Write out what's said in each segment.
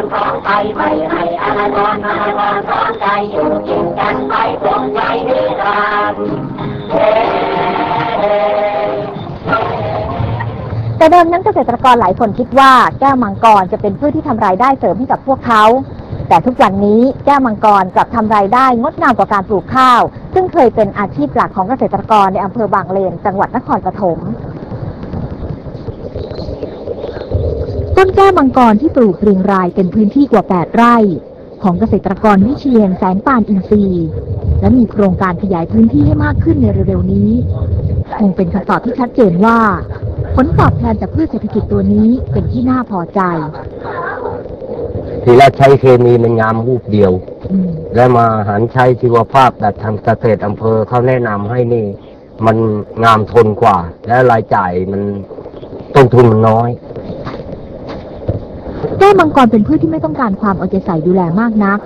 รของไทยไม่ให้อนาจรอนาจรของใจอยู่กินกันไปคงใจนิรันดร์แต่เดิมนั้นเกษตรกรหลายคนคิดว่าแก้วมังกรจะเป็นพืชที่ทำรายได้เสริมให้กับพวกเขา แต่ทุกวันนี้แก้วมังกรกลับทำรายได้งดงามกว่าการปลูกข้าว ซึ่งเคยเป็นอาชีพหลักของเกษตรกรในอำเภอบางเลน จังหวัดนครปฐม ต้นแก้วมังกรที่ปลูกเรียงรายเป็นพื้นที่กว่า 8 ไร่ ของเกษตรกรวิเชียนแสงปานอินทรีย์และมีโครงการขยายพื้นที่ให้มากขึ้นในเร็วๆนี้ คงเป็นคำตอบที่ชัดเจนว่า ผลตอบแทนจากพืชเศรษฐกิจตัวนี้เป็นที่น่าพอใจ ทีแรกใช้เคมีมันงามรูปเดียว อืม และมาหันใช้ชีวภาพแบบทางเกษตรอำเภอเขาแนะนำให้นี่ มันงามทนกว่า และรายจ่ายมันต้นทุนมันน้อย แก้วมังกรเป็นพืชที่ไม่ต้องการความเอาใจใส่ดูแลมากนัก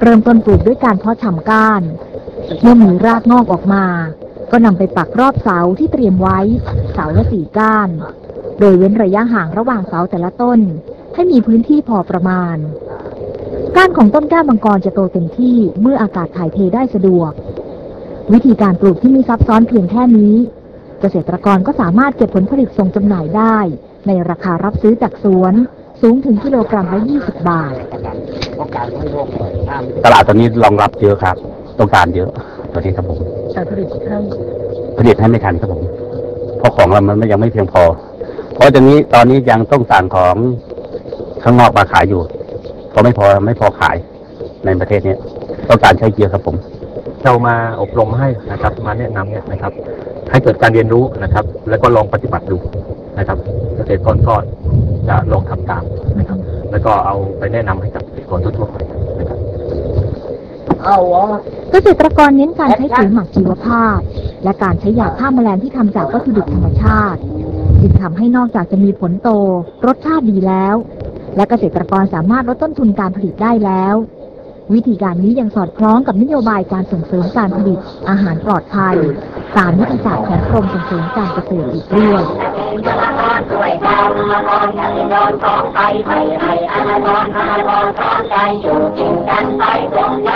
เริ่มต้นปลูกด้วยการเพาะชำก้าน เมื่อมีรากงอกออกมา ก็นำไปปักรอบเสาที่เตรียมไว้ เสาละสี่ก้าน โดยเว้นระยะห่างระหว่างเสาแต่ละต้น ให้มีพื้นที่พอประมาณ ก้านของต้นแก้วมังกรจะโตเต็มที่เมื่ออากาศถ่ายเทได้สะดวก วิธีการปลูกที่มีซับซ้อนเพียงแค่นี้ เกษตรกรก็สามารถเก็บผลผลิตส่งจำหน่ายได้ ในราคารับซื้อจากสวน สูงถึงกิโลกรัมละ20 บาท ตลาดตอนนี้รองรับเยอะครับ ต้องการเยอะตอนนี้ครับผมแต่ผลิตให้ผลิตให้ไม่ทันครับผม เพราะของเรามันยังไม่เพียงพอ เพราะตอนนี้ตอนนี้ยังต้องสั่งของข้างนอกมาขายอยู่ เพราะไม่พอไม่พอขายในประเทศเนี้ยต้องการใช้เยอะครับผม เรามาอบรมให้นะครับ มาแนะนำเนี่ยนะครับ ให้เกิดการเรียนรู้นะครับ แล้วก็ลองปฏิบัติดูนะครับ เกษตรกรก็ จะลองทำตามนะครับ แล้วก็เอาไปแนะนำให้กับเกษตรกรทั่วๆไปนะครับเกษตรกรเน้นการใช้ปุ๋ยหมักชีวภาพ และการใช้ยาฆ่าแมลงที่ทำจากวัตถุดิบธรรมชาติจึงทำให้นอกจากจะมีผลโต รสชาติดีแล้ว และเกษตรกรสามารถลดต้นทุนการผลิตได้แล้ว วิธีการนี้ยังสอดคล้องกับนโยบายการส่งเสริมการผลิตอาหารปลอดภัยตามยุทธศาสตร์ของกรมส่งเสริมการเกษตรอีกด้วย ช่วยกันละครยังนอนของไทยไม่ให้อนาจรอนาจรของใจอยู่กินกันไปตรงนั้น